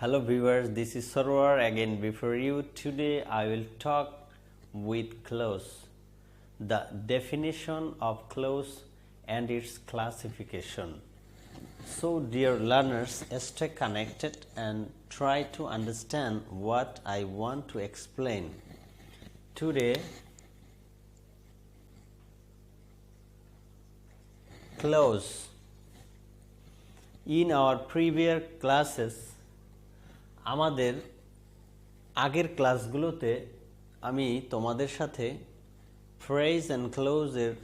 Hello viewers, this is Sarwar again before you. Today I will talk with clause. The definition of clause and its classification. So dear learners, stay connected and try to understand what I want to explain. Today clause. In our previous classes আমাদের আগের ক্লাসগুলোতে আমি তোমাদের সাথে phrase and ক্লোজের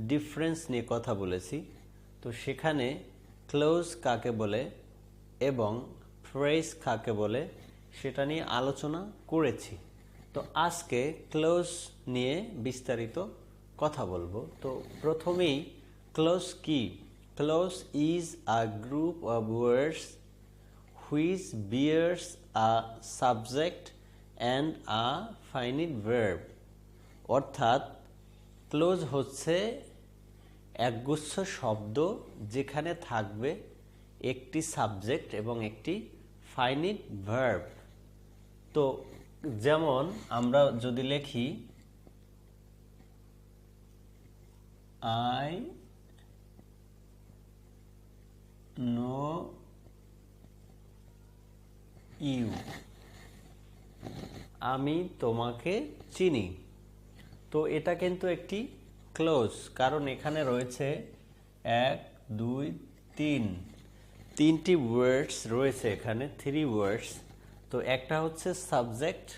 difference নিয়ে কথা বলেছি। তো সেখানে ক্লোজ কাকে বলে এবং ফ্রেজ কাকে বলে সেটা নিয়ে আলোচনা করেছি। তো আজকে ক্লোজ নিয়ে বিস্তারিত কথা বলব। তো প্রথমেই ক্লোজ কি? Clause is a group of words which bears a subject and a finite verb. অর্থাৎ ক্লোজ হচ্ছে একগুচ্ছ শব্দ যেখানে থাকবে একটি সাবজেক্ট এবং একটি ফাইনিট ভার্ব তো, যেমন আমরা যদি লিখি আই নো ইউ। আমি তোমাকে চিনি। তো এটা কিন্তু একটি ক্লোজ, কারণ এখানে রয়েছে এক, দুই, তিন। তিনটি ওয়ার্ডস রয়েছে এখানে থ্রি ওয়ার্ডস তো একটা হচ্ছে সাবজেক্ট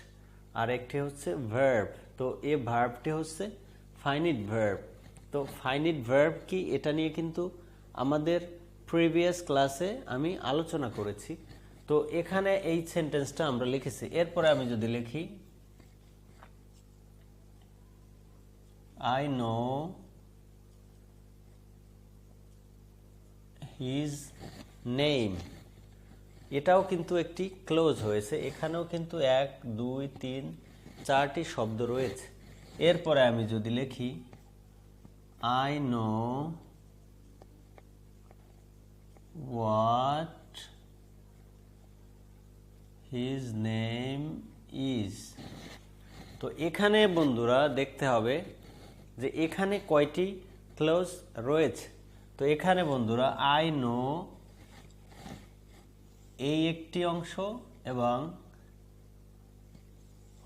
আর একটি হচ্ছে ভার্ব তো এ ভার্বটি হচ্ছে ফাইনিট ভার্ব তো ফাইনিট ভার্ব কি? এটা নিয়ে কিন্তু আমাদের প্রিভিয়াস ক্লাসে আমি আলোচনা করেছি। তো এখানে এই সেন্টেন্সটা আমরা লিখেছি। এরপরে আমি যদি লিখি আই নো হিজ নেম এটাও কিন্তু একটি ক্লোজ হয়েছে। এখানেও কিন্তু এক, দুই, তিন, চারটি শব্দ রয়েছে। এরপরে আমি যদি লিখি I know what his name is তো এখানে বন্ধুরা দেখতে হবে যে এখানে কয়টি ক্লোজ রয়েছে। তো এখানে বন্ধুরা আই নো এই একটি অংশ এবং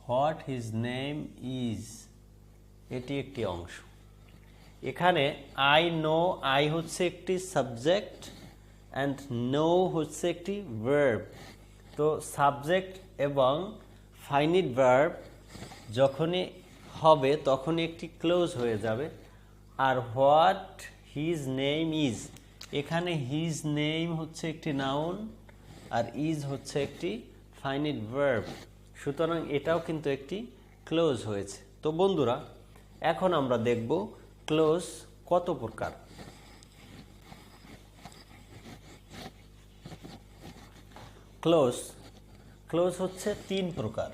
হোয়াট হিজ নেম ইজ এটি একটি অংশ। এখানে আই নো আই হচ্ছে একটি সাবজেক্ট অ্যান্ড নো হচ্ছে একটি ভার্ব তো সাবজেক্ট এবং ফাইনিট ভার্ব যখনই হবে, তখনই একটি ক্লোজ হয়ে যাবে। আর হোয়াট হিজ নেম ইজ এখানে হিজ নেম হচ্ছে একটি নাউন আর ইজ হচ্ছে একটি ফাইনিট ভার্ব সুতরাং এটাও কিন্তু একটি ক্লোজ হয়েছে। তো বন্ধুরা, এখন আমরা দেখব ক্লোজ কত প্রকার। ক্লোজ ক্লোজ হচ্ছে তিন প্রকার।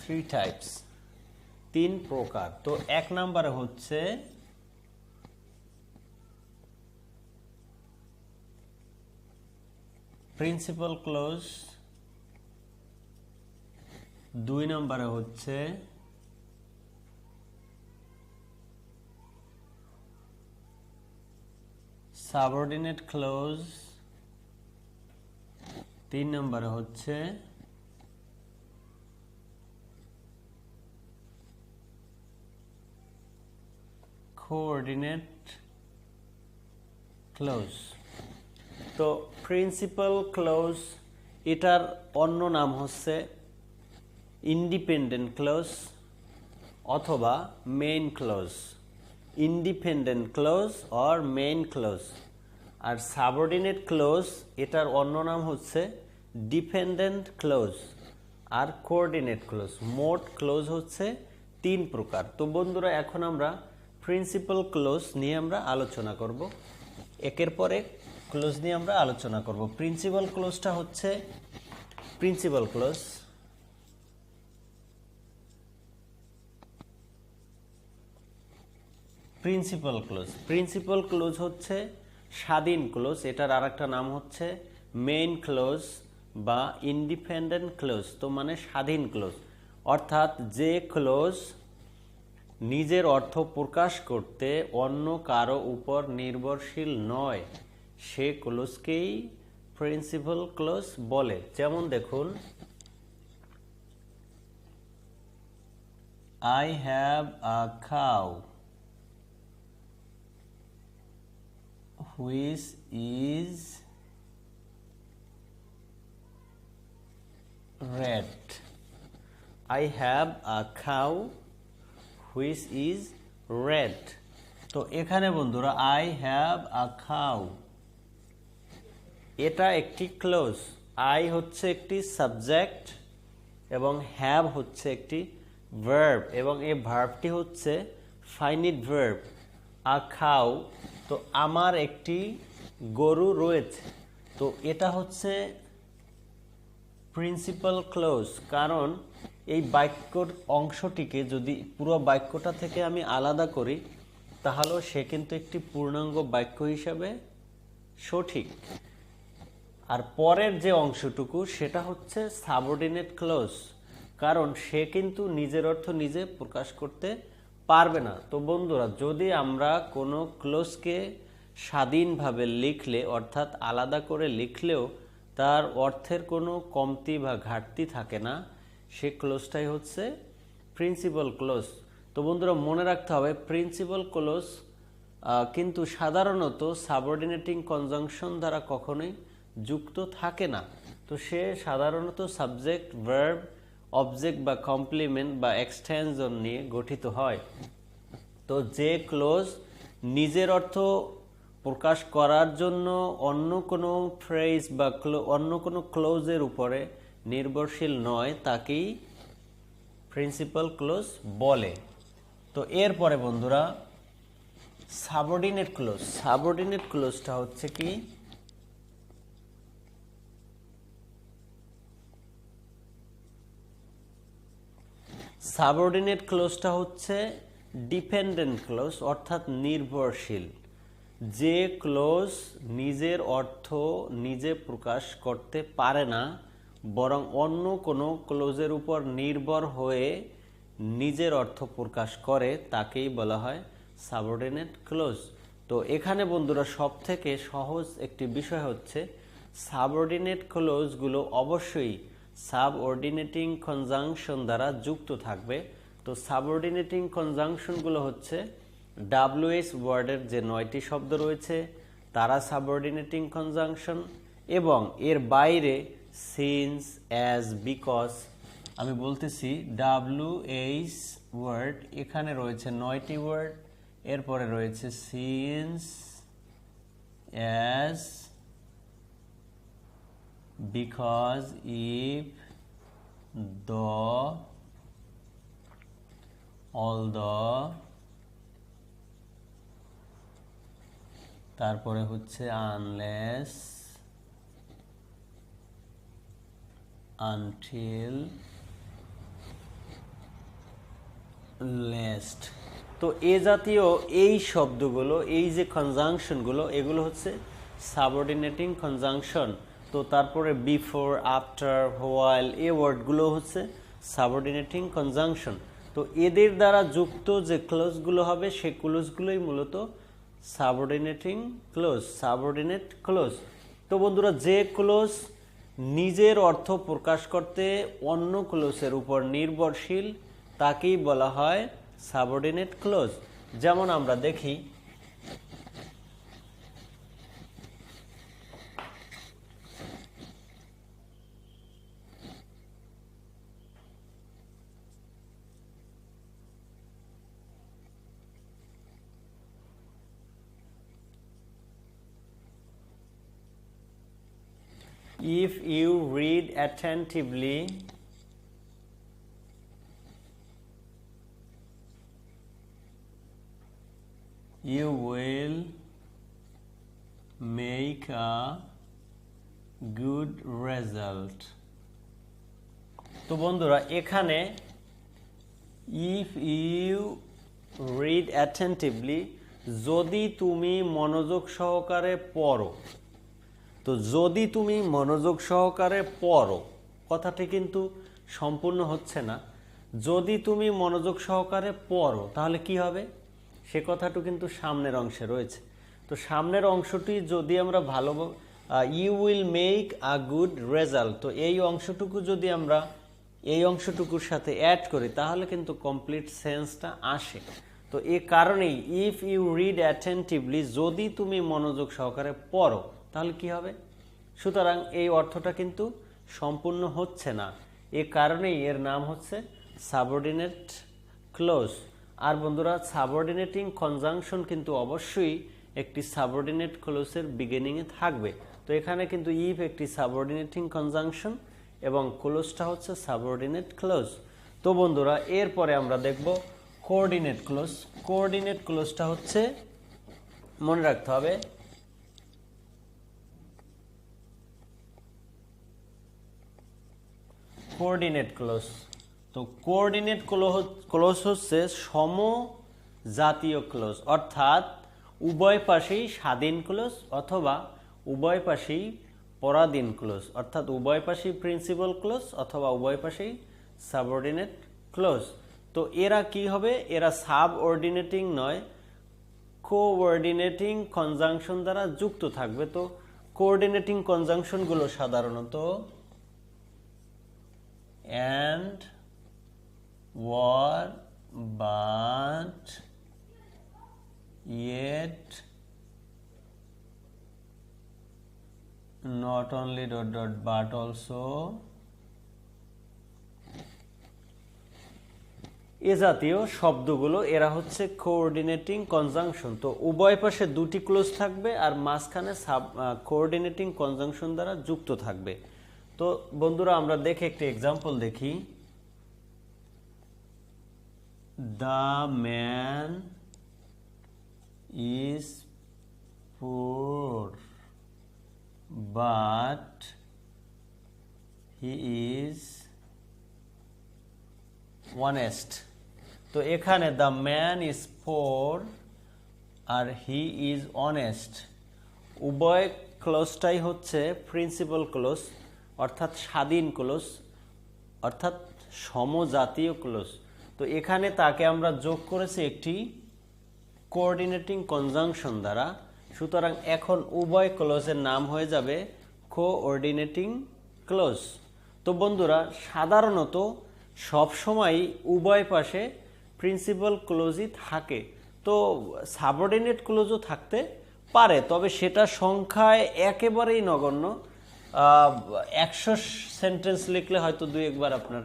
থ্রি টাইপস তিন প্রকার। তো এক নম্বরে হচ্ছে প্রিন্সিপাল ক্লোজ দুই নম্বরে হচ্ছে সাবঅর্ডিনেট ক্লোজ তিন নম্বরে হচ্ছে কোঅর্ডিনেট ক্লোজ। তো প্রিন্সিপাল ক্লোজ, এটার অন্য নাম হচ্ছে ইন্ডিপেন্ডেন্ট ক্লোজ অথবা main clause. Independent clause or main clause R subordinate clause এটার অন্য নাম হচ্ছে ডিপেন্ডেন্ট ক্লোজ আর কোঅর্ডিনেট ক্লোজ মোট ক্লোজ হচ্ছে তিন প্রকার। তো বন্ধুরা, এখন আমরা প্রিন্সিপাল ক্লোজ নিয়ে আমরা আলোচনা করব। একের পরে ক্লোজ নিয়ে আমরা আলোচনা করব। প্রিন্সিপাল ক্লোজটা হচ্ছে principal clause principal clause principal clause হচ্ছে স্বাধীন ক্লোজ এটার আর একটা নাম হচ্ছে মেইন ক্লোজ বা ইন্ডিপেন্ডেন্ট ক্লোজ তো মানে স্বাধীন ক্লোজ অর্থাৎ যে ক্লোজ নিজের অর্থ প্রকাশ করতে অন্য কারও উপর নির্ভরশীল নয়, সে ক্লোজকেই প্রিন্সিপাল ক্লোজ বলে। যেমন দেখুন I have a cow which is red. I have a cow which is red. তো এখানে বন্ধুরা, আই হ্যাভ আ খাও এটা একটি ক্লোজ আই হচ্ছে একটি সাবজেক্ট এবং হ্যাভ হচ্ছে একটি ভার্ব এবং এই ভার্বটি হচ্ছে ফাইনিট ভার্ব আ খাও তো আমার একটি গরু রয়েছে। তো এটা হচ্ছে প্রিন্সিপাল ক্লোজ কারণ এই বাক্যর অংশটিকে যদি পুরো বাক্যটা থেকে আমি আলাদা করি, তাহলেও সে কিন্তু একটি পূর্ণাঙ্গ বাক্য হিসাবে সঠিক। আর পরের যে অংশটুকু, সেটা হচ্ছে সাবঅর্ডিনেট ক্লোজ কারণ সে কিন্তু নিজের অর্থ নিজে প্রকাশ করতে পারবে না। তো বন্ধুরা, যদি আমরা কোনো ক্লোজকে স্বাধীনভাবে লিখলে, অর্থাৎ আলাদা করে লিখলেও তার অর্থের কোনো কমতি বা ঘাটতি থাকে না, সে ক্লোজটাই হচ্ছে প্রিন্সিপাল ক্লোজ তো বন্ধুরা, মনে রাখতে হবে প্রিন্সিপাল ক্লোজ কিন্তু সাধারণত সাবঅর্ডিনেটিং কনজাংশন দ্বারা কখনোই যুক্ত থাকে না। তো সে সাধারণত সাবজেক্ট ভার্ব অবজেক্ট বা কমপ্লিমেন্ট বা এক্সটেনশন নিয়ে গঠিত হয়। তো যে ক্লোজ নিজের অর্থ প্রকাশ করার জন্য অন্য কোনো ফ্রেজ বা অন্য কোনো ক্লোজের উপরে নির্ভরশীল নয়, তাকেই প্রিন্সিপাল ক্লোজ বলে। তো এরপরে বন্ধুরা সাবঅর্ডিনেট ক্লোজ সাবঅর্ডিনেট ক্লোজটা হচ্ছে কি? সাবঅর্ডিনেট ক্লোজটা হচ্ছে ডিপেন্ডেন্ট ক্লোজ, অর্থাৎ নির্ভরশীল। যে ক্লোজ নিজের অর্থ নিজে প্রকাশ করতে পারে না, বরং অন্য কোনো ক্লোজের উপর নির্ভর হয়ে নিজের অর্থ প্রকাশ করে, তাকেই বলা হয় সাবঅর্ডিনেট ক্লোজ। তো এখানে বন্ধুরা সব থেকে সহজ একটি বিষয় হচ্ছে, সাবঅর্ডিনেট ক্লোজগুলো অবশ্যই সাবঅর্ডিনেটিং কনজাংশন দ্বারা যুক্ত থাকবে। তো সাবঅর্ডিনেটিং কনজাংশনগুলো হচ্ছে ডাব্লিউএস ওয়ার্ডের যে নয়টি শব্দ রয়েছে, তারা সাবঅর্ডিনেটিং কনজাংশন এবং এর বাইরে সিন্স অ্যাজ বিকজ আমি বলতেছি ডাব্লিউ এইচ ওয়ার্ড, এখানে রয়েছে নয়টি ওয়ার্ড, এরপরে রয়েছে since as because if the, although, তারপরে হচ্ছে আনলেস আনটিল লেস্ট তো এ জাতীয় এই শব্দগুলো, এই যে কনজাংশনগুলো এগুলো হচ্ছে সাবঅর্ডিনেটিং কনজাংশন তো তারপরে বিফোর আফটার হোয়াইল এ ওয়ার্ডগুলো হচ্ছে সাবঅর্ডিনেটিং কনজাংশন তো এদের দ্বারা যুক্ত যে ক্লোজগুলো হবে, সে ক্লোজগুলোই মূলত সাবঅর্ডিনেটিং ক্লোজ সাবঅর্ডিনেট ক্লোজ তো বন্ধুরা, যে ক্লোজ নিজের অর্থ প্রকাশ করতে অন্য ক্লোজের উপর নির্ভরশীল, তাকেই বলা হয় সাবঅর্ডিনেট ক্লোজ যেমন আমরা দেখি if you read attentively you will make a good result তো বন্ধুরা এখানে ইফ ইউ রিড অ্যাটেন্টিভলি যদি তুমি মনোযোগ সহকারে পড়ো তো যদি তুমি মনোযোগ সহকারে পড়ো, কথাটি কিন্তু সম্পূর্ণ হচ্ছে না, যদি তুমি মনোযোগ সহকারে পড়ো, তাহলে কি হবে? সে কথাটা কিন্তু সামনের অংশে রয়েছে। তো সামনের অংশটি যদি আমরা ভালো you will make a good result তো এই অংশটুকু যদি আমরা এই অংশটুকুর সাথে অ্যাড করি, তাহলে কিন্তু কমপ্লিট সেন্সটা আসে। তো এ কারণেই ইফ ইউ রিড অ্যাটেন্টিভলি যদি তুমি মনোযোগ সহকারে পড়ো তাহলে কি হবে? সুতরাং এই অর্থটা কিন্তু সম্পূর্ণ হচ্ছে না। এ কারণেই এর নাম হচ্ছে সাবঅর্ডিনেট ক্লোজ আর বন্ধুরা সাবঅর্ডিনেটিং কনজাংশন কিন্তু অবশ্যই একটি সাবঅর্ডিনেট ক্লোজের বিগিনিংয়ে থাকবে। তো এখানে কিন্তু ইফ একটি সাবঅর্ডিনেটিং কনজাংশন এবং ক্লোজটা হচ্ছে সাবঅর্ডিনেট ক্লোজ তো বন্ধুরা, এরপরে আমরা দেখব কোঅর্ডিনেট ক্লোজ কোঅর্ডিনেট ক্লোজটা হচ্ছে, মনে রাখতে হবে কোঅর্ডিনেট ক্লোজ তো কোঅর্ডিনেট ক্লোজ হচ্ছে সম জাতীয় ক্লোজ অর্থাৎ উভয় পাশেই স্বাধীন ক্লোজ অথবা উভয় পাশেই পরাধীন ক্লোজ অর্থাৎ উভয় পাশেই প্রিন্সিপাল ক্লোজ অথবা উভয় পাশেই সাবঅর্ডিনেট ক্লোজ তো এরা কি হবে? এরা সাব অর্ডিনেটিং নয় কোঅর্ডিনেটিং কনজাংশন দ্বারা যুক্ত থাকবে। তো কোঅর্ডিনেটিং কনজাংশনগুলো সাধারণত and were but yet not only dot dot, but also এ জাতীয় শব্দগুলো? এরা হচ্ছে কোঅর্ডিনেটিং কনজাংশন তো উভয় পাশে দুটি ক্লোজ থাকবে আর মাঝখানে সাব কোঅর্ডিনেটিং কনজাংশন দ্বারা যুক্ত থাকবে। তো বন্ধুরা, আমরা দেখে একটি এক্সাম্পল দেখি। The man is poor but he is honest তো এখানে দ্য ম্যান ইজ পোর আর হি ইজ অনেস্ট উভয় ক্লোজটাই হচ্ছে প্রিন্সিপাল ক্লোজ অর্থাৎ স্বাধীন ক্লোজ অর্থাৎ সমজাতীয় ক্লোজ তো এখানে তাকে আমরা যোগ করেছি একটি কোঅর্ডিনেটিং কনজাংশন দ্বারা। সুতরাং এখন উভয় ক্লোজের নাম হয়ে যাবে কোঅর্ডিনেটিং ক্লোজ তো বন্ধুরা, সাধারণত সবসময় উভয় পাশে প্রিন্সিপাল ক্লোজই থাকে। তো সাবঅর্ডিনেট ক্লোজও থাকতে পারে, তবে সেটা সংখ্যায় একেবারেই নগণ্য। একশো সেন্টেন্স লিখলে হয়তো দুই একবার আপনার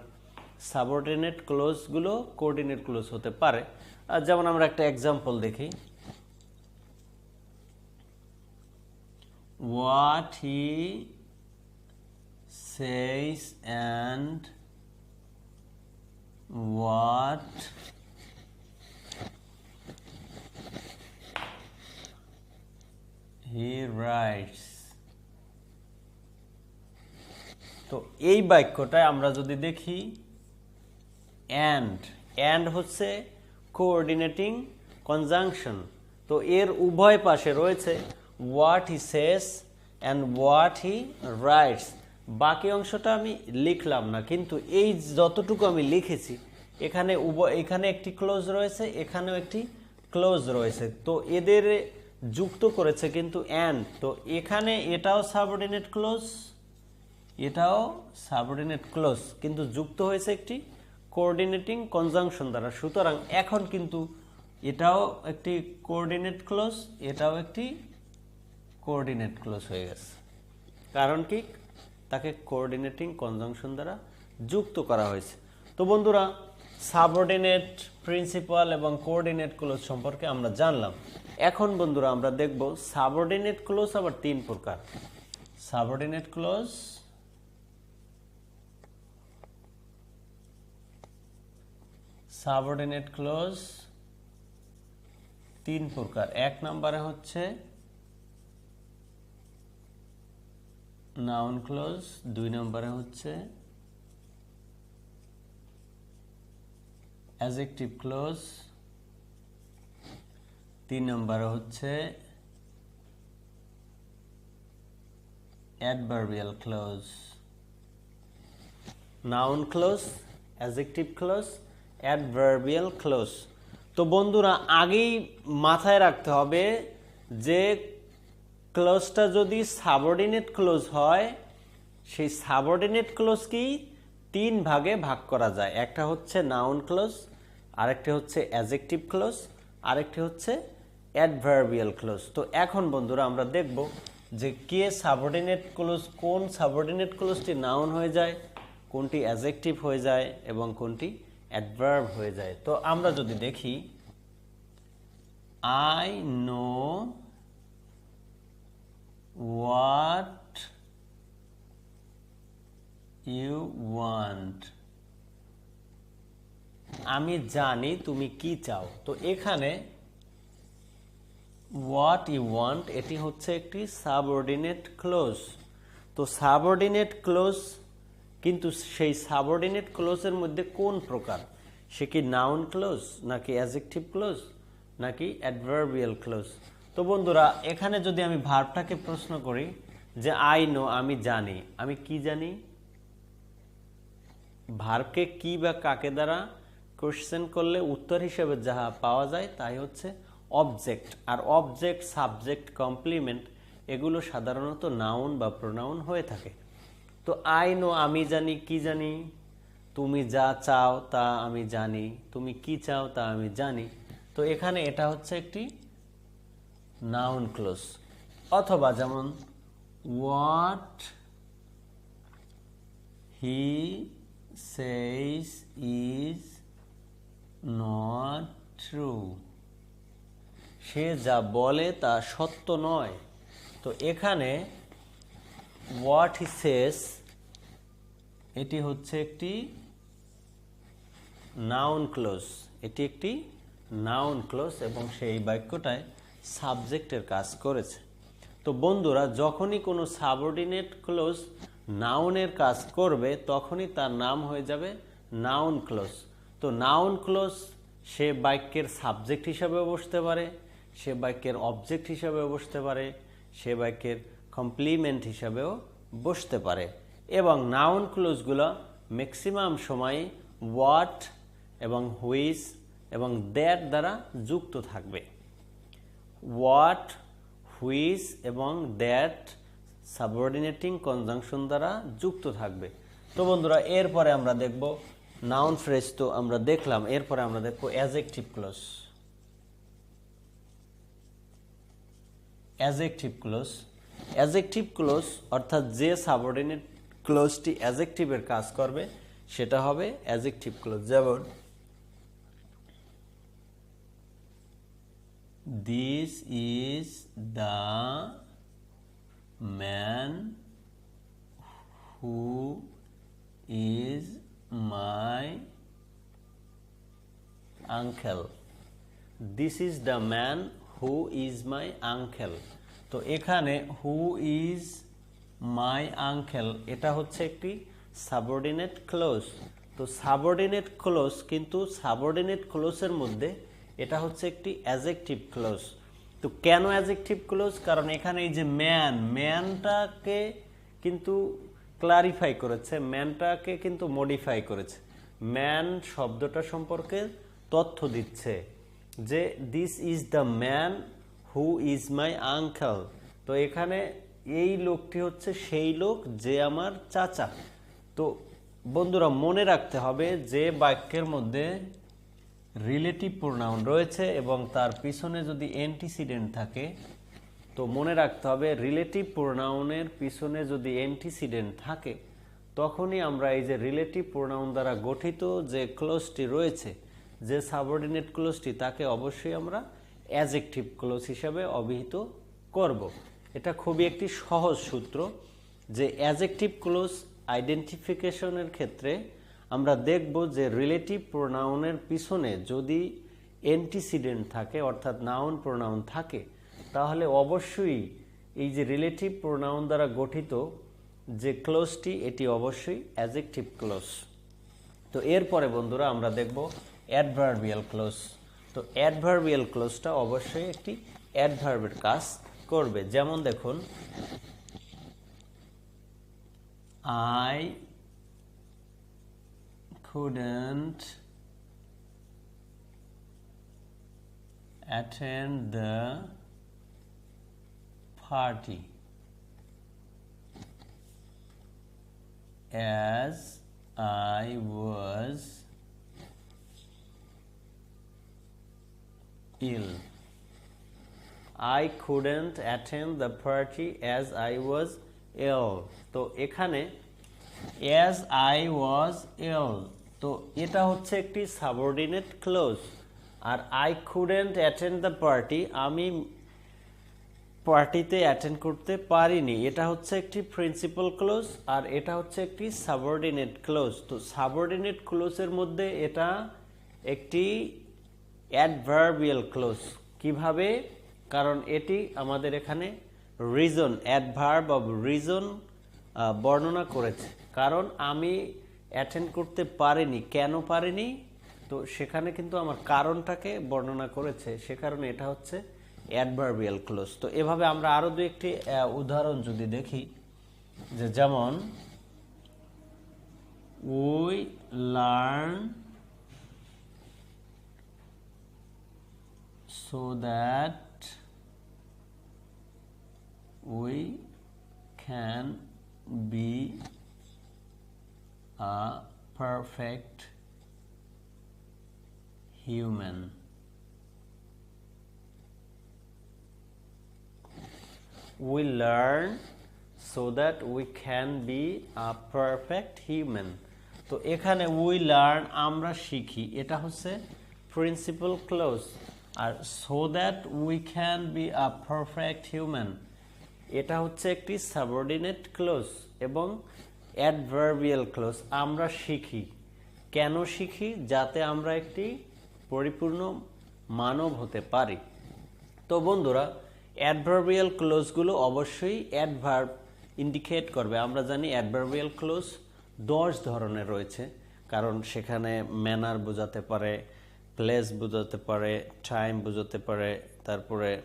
সাবঅর্ডিনেট ক্লোজগুলো কোঅর্ডিনেট ক্লোজ হতে পারে। যেমন আমরা একটা এক্সাম্পল দেখি। What he says and what he writes তো এই বাক্যটায় আমরা যদি দেখি অ্যান্ড অ্যান্ড হচ্ছে কোঅর্ডিনেটিং কনজাংশন তো এর উভয় পাশে রয়েছে what he says and what he writes বাকি অংশটা আমি লিখলাম না, কিন্তু এই যতটুকু আমি লিখেছি, এখানে উভয় এখানে একটি ক্লোজ রয়েছে, এখানেও একটি ক্লোজ রয়েছে। তো এদের যুক্ত করেছে কিন্তু অ্যান্ড তো এখানে এটাও সাবঅর্ডিনেট ক্লোজ এটাও সাবঅর্ডিনেট ক্লোজ কিন্তু যুক্ত হয়েছে একটি কোঅর্ডিনেটিং কনজাংশন দ্বারা। সুতরাং এখন কিন্তু এটাও একটি কোঅর্ডিনেট ক্লোজ এটাও একটি কোঅর্ডিনেট ক্লোজ হয়ে গেছে। কারণ কি? তাকে কোঅর্ডিনেটিং কনজাংশন দ্বারা যুক্ত করা হয়েছে। তো বন্ধুরা সাবঅর্ডিনেট প্রিন্সিপাল এবং কোঅর্ডিনেট ক্লোজ সম্পর্কে আমরা জানলাম। এখন বন্ধুরা, আমরা দেখব সাবঅর্ডিনেট ক্লোজ আবার তিন প্রকার। সাবঅর্ডিনেট ক্লোজ সাবঅর্ডিনেট ক্লোজ তিন প্রকার। এক নম্বরে হচ্ছে নাউন ক্লোজ। দুই নম্বরে হচ্ছে অ্যাজেক্টিভ ক্লোজ। তিন নম্বর হচ্ছে adverbial clause. Noun clause adjective clause adverbial clause তো বন্ধুরা, আগেই মাথায় রাখতে হবে যে ক্লোজটা যদি সাবঅর্ডিনেট ক্লোজ হয়, সেই সাবঅর্ডিনেট ক্লোজকেই তিন ভাগে ভাগ করা যায়। একটা হচ্ছে নাউন ক্লোজ আরেকটি হচ্ছে অ্যাজেক্টিভ ক্লোজ আরেকটি হচ্ছে অ্যাডভার্বিয়াল ক্লোজ তো এখন বন্ধুরা আমরা দেখব যে কে সাবঅর্ডিনেট ক্লোজ কোন সাবঅর্ডিনেট ক্লোজটি নাউন হয়ে যায়, কোনটি অ্যাজেক্টিভ হয়ে যায় এবং কোনটি অ্যাডভার্ব হয়ে যায়। তো আমরা যদি দেখি I know what you want আমি জানি তুমি কি চাও। তো এখানে হোয়াট ইউ ওয়ান্ট এটি হচ্ছে একটি সাবঅর্ডিনেট ক্লোজ তো সাবঅর্ডিনেট ক্লোজ কিন্তু সেই সাবঅর্ডিনেট ক্লোজের মধ্যে কোন প্রকার? সে কি নাউন ক্লোজ নাকি অ্যাজেক্টিভ ক্লোজ নাকি অ্যাডভার্বিয়াল ক্লোজ তো বন্ধুরা, এখানে যদি আমি ভার্বটাকে প্রশ্ন করি যে আই নো আমি জানি, আমি কি জানি? ভার্বকে কি বা কাকে দ্বারা কোশ্চেন করলে উত্তর হিসেবে যাহা পাওয়া যায় তাই হচ্ছে অবজেক্ট আর অবজেক্ট সাবজেক্ট কমপ্লিমেন্ট এগুলো সাধারণত নাউন বা প্রোনাউন হয়ে থাকে। তো আই নো আমি জানি, কি জানি? তুমি যা চাও তা আমি জানি, তুমি কি চাও তা আমি জানি। তো এখানে এটা হচ্ছে একটি নাউন ক্লোজ অথবা যেমন what he says is not true সে যা বলে তা সত্য নয়। তো এখানে হোয়াট হি সেস এটি হচ্ছে একটি নাউন ক্লোজ এটি একটি নাউন ক্লোজ এবং সেই বাক্যটায় সাবজেক্টের কাজ করেছে। তো বন্ধুরা, যখনই কোনো সাবঅর্ডিনেট ক্লোজ নাউনের কাজ করবে, তখনই তার নাম হয়ে যাবে নাউন ক্লোজ তো নাউন ক্লোজ সে বাক্যের সাবজেক্ট হিসাবেও বসতে পারে, সে বাক্যের অবজেক্ট হিসাবেও বসতে পারে, সে বাক্যের কমপ্লিমেন্ট হিসাবেও বসতে পারে। এবং নাউন ক্লোজগুলো ম্যাক্সিমাম সময় ওয়াট এবং হুইস এবং দ্যাট দ্বারা যুক্ত থাকবে। হোয়াট হুইস এবং দ্যাট সাবঅর্ডিনেটিং কনজাংশন দ্বারা যুক্ত থাকবে। তো বন্ধুরা, এরপরে আমরা দেখব নাউন ফ্রেজ তো আমরা দেখলাম, এরপরে আমরা দেখব adjective clause adjective clause adjective clause অর্থাৎ যে সাবঅর্ডিনেট ক্লোজটি অ্যাজেকটিভের কাজ করবে, সেটা হবে অ্যাজেকটিভ ক্লোজ যেমন this is the man who is my uncle this is the man who is my uncle তো এখানে হু ইজ মাই আঙ্কেল এটা হচ্ছে একটি সাবঅর্ডিনেট ক্লোজ তো সাবঅর্ডিনেট ক্লোজ কিন্তু সাবঅর্ডিনেট ক্লোজের মধ্যে এটা হচ্ছে একটি অ্যাজেক্টিভ ক্লোজ তো কেন অ্যাজেক্টিভ ক্লোজ কারণ এখানে এই যে ম্যান ম্যানটাকে কিন্তু ক্লারিফাই করেছে ম্যানটাকে কিন্তু মডিফাই করেছে। ম্যান শব্দটা সম্পর্কে তথ্য দিচ্ছে যে this is the man who is my uncle তো এখানে এই লোকটি হচ্ছে সেই লোক, যে আমার চাচা। তো বন্ধুরা, মনে রাখতে হবে যে বাক্যের মধ্যে রিলেটিভ প্রোনাউন রয়েছে এবং তার পিছনে যদি অ্যান্টিসিডেন্ট থাকে, তো মনে রাখতে হবে রিলেটিভ প্রোনাউনের পিছনে যদি অ্যান্টিসিডেন্ট থাকে, তখনই আমরা এই যে রিলেটিভ প্রোনাউন দ্বারা গঠিত যে ক্লোজটি রয়েছে, যে সাবঅর্ডিনেট ক্লোজটি তাকে অবশ্যই আমরা অ্যাজেক্টিভ ক্লোজ হিসাবে অভিহিত করব। এটা খুবই একটি সহজ সূত্র যে অ্যাজেক্টিভ ক্লোজ আইডেন্টিফিকেশনের ক্ষেত্রে আমরা দেখব যে রিলেটিভ প্রোনাউনের পিছনে যদি অ্যান্টিসিডেন্ট থাকে, অর্থাৎ নাউন প্রোনাউন থাকে, তাহলে অবশ্যই এই যে রিলেটিভ প্রোনাউন দ্বারা গঠিত যে ক্লোজটি, এটি অবশ্যই অ্যাজেক্টিভ ক্লোজ। তো এরপরে বন্ধুরা আমরা দেখব অ্যাডভার্বিয়াল ক্লোজ। তো তো অ্যাডভার্বিয়াল ক্লোজটা অবশ্যই একটি অ্যাডভার্বের কাজ করবে যেমন দেখুন I couldn't attend the party as I was ill. I couldn't attend the party as I was ill. তো এখানে, as I was ill. তো এটা হচ্ছে একটি subordinate clause R I couldn't attend the party, আমি পার্টিতে অ্যাটেন্ড করতে পারিনি। এটা হচ্ছে একটি প্রিন্সিপাল ক্লোজ আর এটা হচ্ছে একটি সাবঅর্ডিনেট ক্লোজ তো সাবঅর্ডিনেট ক্লোজের মধ্যে এটা একটি অ্যাডভার্বিয়াল ক্লোজ কীভাবে? কারণ এটি আমাদের এখানে রিজন অ্যাডভার্ব অব রিজন বর্ণনা করেছে। কারণ আমি অ্যাটেন্ড করতে পারিনি, কেন পারিনি? তো সেখানে কিন্তু আমার কারণটাকে বর্ণনা করেছে। সে কারণে এটা হচ্ছে অ্যাডভার্বিয়াল ক্লোজ তো এভাবে আমরা আরও দু একটি উদাহরণ যদি দেখি, যে যেমন we learn so that we can be a perfect human. We learn so that we can be a perfect human. তো এখানে উই লার্ন আমরা শিখি এটা হচ্ছে প্রিন্সিপাল ক্লোজ আর so that we can be a perfect human এটা হচ্ছে একটি সাবঅর্ডিনেট ক্লোজ এবং অ্যাডভার্বিয়াল ক্লোজ আমরা শিখি। কেন শিখি? যাতে আমরা একটি পরিপূর্ণ মানব হতে পারি। তো বন্ধুরা অ্যাডভার্বিয়াল ক্লোজগুলো অবশ্যই অ্যাডভার্ব ইন্ডিকেট করবে। আমরা জানি অ্যাডভার্বিয়াল ক্লোজ দশ ধরনের রয়েছে। কারণ সেখানে ম্যানার বোঝাতে পারে প্লেস বোঝাতে পারে টাইম বোঝাতে পারে, তারপরে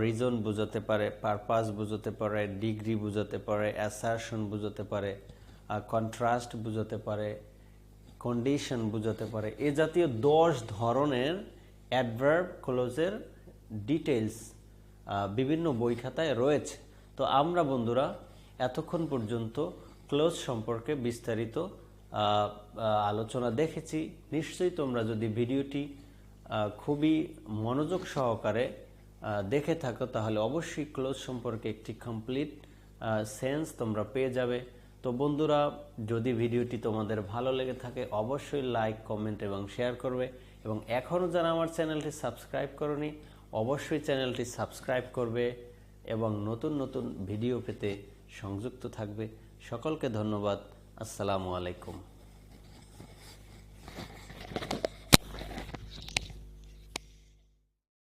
রিজন বোঝাতে পারে পারপাস বোঝাতে পারে ডিগ্রি বোঝাতে পারে অ্যাসারশন বোঝাতে পারে কন্ট্রাস্ট বোঝাতে পারে কন্ডিশন বোঝাতে পারে। এ জাতীয় দশ ধরনের অ্যাডভার্ব ক্লোজের ডিটেলস বিভিন্ন বই খাতায় রয়েছে। তো আমরা বন্ধুরা, এতক্ষণ পর্যন্ত ক্লোজ সম্পর্কে বিস্তারিত আলোচনা দেখেছি। নিশ্চয়ই তোমরা যদি ভিডিওটি খুবই মনোযোগ সহকারে দেখে থাকো, তাহলে অবশ্যই ক্লোজ সম্পর্কে একটি কমপ্লিট সেন্স তোমরা পেয়ে যাবে। তো বন্ধুরা, যদি ভিডিওটি তোমাদের ভালো লেগে থাকে, অবশ্যই লাইক কমেন্ট এবং শেয়ার করবে। এবং এখনও যারা আমার চ্যানেলটি সাবস্ক্রাইব করনি, অবশ্যই চ্যানেলটি সাবস্ক্রাইব করবে এবং নতুন নতুন ভিডিও পেতে সংযুক্ত থাকবে। সকলকে ধন্যবাদ। আসসালামু আলাইকুম।